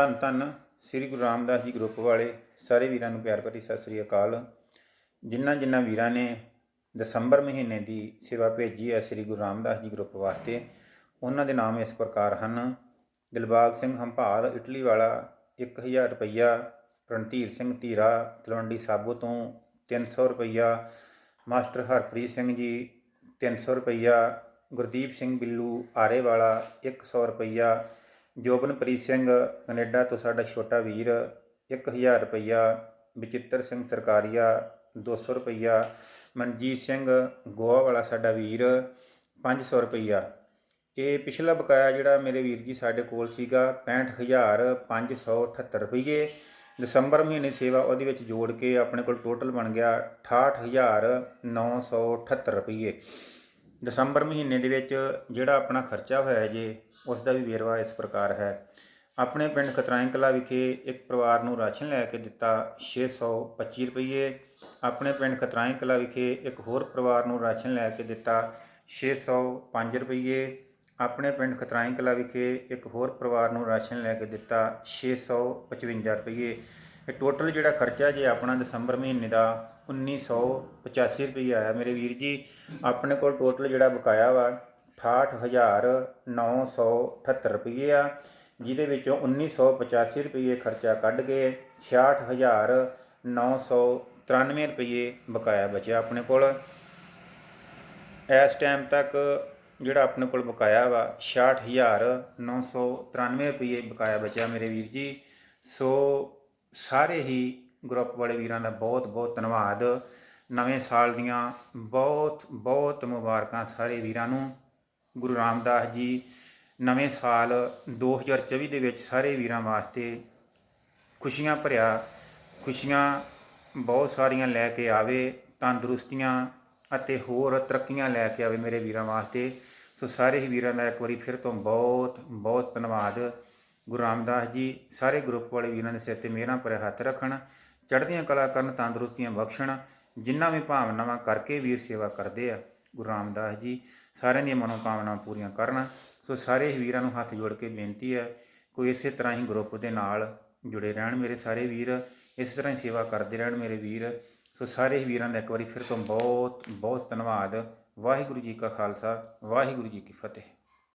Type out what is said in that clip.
ਧੰਨ ਧੰਨ ਸ੍ਰੀ ਗੁਰੂ ਰਾਮਦਾਸ ਜੀ ਗਰੁੱਪ ਵਾਲੇ ਸਾਰੇ ਵੀਰਾਂ ਨੂੰ ਪਿਆਰ ਭਰੀ ਸਤਿ ਸ੍ਰੀ ਅਕਾਲ। ਜਿਨ੍ਹਾਂ ਜਿਨ੍ਹਾਂ ਵੀਰਾਂ ਨੇ ਦਸੰਬਰ ਮਹੀਨੇ ਦੀ ਸੇਵਾ ਭੇਜੀ ਹੈ ਸ੍ਰੀ ਗੁਰੂ ਰਾਮਦਾਸ ਜੀ ਗਰੁੱਪ ਵਾਸਤੇ, ਉਹਨਾਂ ਦੇ ਨਾਮ ਇਸ ਪ੍ਰਕਾਰ ਹਨ। ਦਿਲਬਾਗ ਸਿੰਘ ਹੰਪਾਲ ਇਟਲੀ ਵਾਲਾ 1000 ਰੁਪਈਆ, ਰਣਧੀਰ ਸਿੰਘ ਧੀਰਾ, ਤਲਵੰਡੀ ਸਾਬੋ ਤੋਂ 300 ਰੁਪਈਆ, ਮਾਸਟਰ ਹਰਪ੍ਰੀਤ ਸਿੰਘ ਜੀ 300 ਰੁਪਈਆ, ਗੁਰਦੀਪ ਸਿੰਘ ਬਿੱਲੂ ਆਰੇ ਵਾਲਾ 100 ਰੁਪਈਆ ਜੋਬਨਪ੍ਰੀਤ ਸਿੰਘ, ਕੈਨੇਡਾ ਤੋਂ ਸਾਡਾ ਛੋਟਾ ਵੀਰ 1000 ਰੁਪਈਆ ਬਚਿੱਤਰ ਸਿੰਘ ਸਰਕਾਰੀਆ 200 ਰੁਪਈਆ, ਮਨਜੀਤ ਸਿੰਘ, ਗੋਆ ਵਾਲਾ ਸਾਡਾ ਵੀਰ 500 ਰੁਪਈਆ। ਇਹ ਪਿਛਲਾ ਬਕਾਇਆ ਜਿਹੜਾ ਮੇਰੇ ਵੀਰ ਜੀ ਸਾਡੇ ਕੋਲ ਸੀਗਾ 65578 ਰੁਪਏ ਦਸੰਬਰ ਮਹੀਨੇ ਸੇਵਾ ਉਹਦੇ ਵਿੱਚ ਜੋੜ ਕੇ ਆਪਣੇ ਕੋਲ ਟੋਟਲ ਬਣ ਗਿਆ 68978 ਰੁਪਏ ਦਸੰਬਰ ਮਹੀਨੇ ਦੇ ਵਿੱਚ ਜਿਹੜਾ ਆਪਣਾ ਖਰਚਾ ਹੋਇਆ ਜੇ ਉਸ ਦਾ ਵੀ ਵੇਰਵਾ ਇਸ ਪ੍ਰਕਾਰ ਹੈ। ਆਪਣੇ ਪਿੰਡ ਖਤਰਾਈ ਕਲਾ ਵਿਖੇ ਇੱਕ ਪਰਿਵਾਰ ਨੂੰ ਰਾਸ਼ਨ ਲੈ ਕੇ ਦਿੱਤਾ 625 ਰੁਪਏ ਆਪਣੇ ਪਿੰਡ ਖਤਰਾਈ ਕਲਾ ਵਿਖੇ ਇੱਕ ਹੋਰ ਪਰਿਵਾਰ ਨੂੰ ਰਾਸ਼ਨ ਲੈ ਕੇ ਦਿੱਤਾ 605 ਰੁਪਏ ਆਪਣੇ ਪਿੰਡ ਖਤਰਾਈ ਕਲਾ ਵਿਖੇ ਇੱਕ ਹੋਰ ਪਰਿਵਾਰ ਨੂੰ ਰਾਸ਼ਨ ਲੈ ਕੇ ਦਿੱਤਾ 655 ਰੁਪਏ ਇਹ ਟੋਟਲ ਜਿਹੜਾ ਖਰਚਾ ਜੇ ਆਪਣਾ ਦਸੰਬਰ ਮਹੀਨੇ ਦਾ 1985 ਰੁਪਏ ਆਇਆ। ਮੇਰੇ ਵੀਰ ਜੀ, ਆਪਣੇ ਕੋਲ ਟੋਟਲ ਜਿਹੜਾ ਬਕਾਇਆ ਵਾ 68978 ਰੁਪਏ ਆ, ਜਿਹਦੇ ਵਿੱਚੋਂ 1985 ਰੁਪਏ ਖਰਚਾ ਕੱਢ ਕੇ 66993 ਰੁਪਏ ਬਕਾਇਆ ਬਚਿਆ ਆਪਣੇ ਕੋਲ। ਇਸ ਟਾਈਮ ਤੱਕ ਜਿਹੜਾ ਆਪਣੇ ਕੋਲ ਬਕਾਇਆ ਵਾ 66993 ਰੁਪਏ ਬਕਾਇਆ ਬਚਿਆ ਮੇਰੇ ਵੀਰ ਜੀ। ਸੋ ਸਾਰੇ ਹੀ ਗਰੁੱਪ ਵਾਲੇ ਵੀਰਾਂ ਦਾ ਬਹੁਤ ਬਹੁਤ ਧੰਨਵਾਦ। ਨਵੇਂ ਸਾਲ ਦੀਆਂ ਬਹੁਤ ਬਹੁਤ ਮੁਬਾਰਕਾਂ ਸਾਰੇ ਵੀਰਾਂ ਨੂੰ। ਗੁਰੂ ਰਾਮਦਾਸ ਜੀ ਨਵੇਂ ਸਾਲ 2024 ਦੇ ਵਿੱਚ ਸਾਰੇ ਵੀਰਾਂ ਵਾਸਤੇ ਖੁਸ਼ੀਆਂ ਭਰਿਆ, ਖੁਸ਼ੀਆਂ ਬਹੁਤ ਸਾਰੀਆਂ ਲੈ ਕੇ ਆਵੇ, ਤੰਦਰੁਸਤੀਆਂ ਅਤੇ ਹੋਰ ਤਰੱਕੀਆਂ ਲੈ ਕੇ ਆਵੇ ਮੇਰੇ ਵੀਰਾਂ ਵਾਸਤੇ। ਸੋ ਸਾਰੇ ਹੀ ਵੀਰਾਂ ਦਾ ਇੱਕ ਵਾਰੀ ਫਿਰ ਤੋਂ ਬਹੁਤ ਬਹੁਤ ਧੰਨਵਾਦ। ਗੁਰੂ ਰਾਮਦਾਸ ਜੀ, ਸਾਰੇ ਗਰੁੱਪ ਵਾਲੇ ਵੀਰਾਂ ਦੇ ਸਿਰ ਤੇ ਮਿਹਰਾਂ ਭਰੇ ਹੱਥ ਰੱਖਣ, ਚੜ੍ਹਦੀਆਂ ਕਲਾ ਕਰਨ, ਤੰਦਰੁਸਤੀਆਂ ਬਖਸ਼ਣ ਜਿਨ੍ਹਾਂ ਵੀ ਭਾਵਨਾਵਾਂ ਕਰਕੇ ਵੀਰ ਸੇਵਾ ਕਰਦੇ ਆ। ਗੁਰੂ ਰਾਮਦਾਸ ਜੀ ਸਾਰਿਆਂ ਦੀਆਂ ਮਨੋਕਾਮਨਾਵਾਂ ਪੂਰੀਆਂ ਕਰਨ। ਸੋ ਸਾਰੇ ਹੀ ਵੀਰਾਂ ਨੂੰ ਹੱਥ ਜੋੜ ਕੇ ਬੇਨਤੀ ਹੈ, ਕੋਈ ਇਸੇ ਤਰ੍ਹਾਂ ਹੀ ਗਰੁੱਪ ਦੇ ਨਾਲ ਜੁੜੇ ਰਹਿਣ ਮੇਰੇ ਸਾਰੇ ਵੀਰ, ਇਸ ਤਰ੍ਹਾਂ ਹੀ ਸੇਵਾ ਕਰਦੇ ਰਹਿਣ ਮੇਰੇ ਵੀਰ। ਸੋ ਸਾਰੇ ਹੀ ਵੀਰਾਂ ਦਾ ਇੱਕ ਵਾਰੀ ਫਿਰ ਤੋਂ ਬਹੁਤ ਬਹੁਤ ਧੰਨਵਾਦ। ਵਾਹਿਗੁਰੂ ਜੀ ਕਾ ਖਾਲਸਾ, ਵਾਹਿਗੁਰੂ ਜੀ ਕੀ ਫਤਿਹ।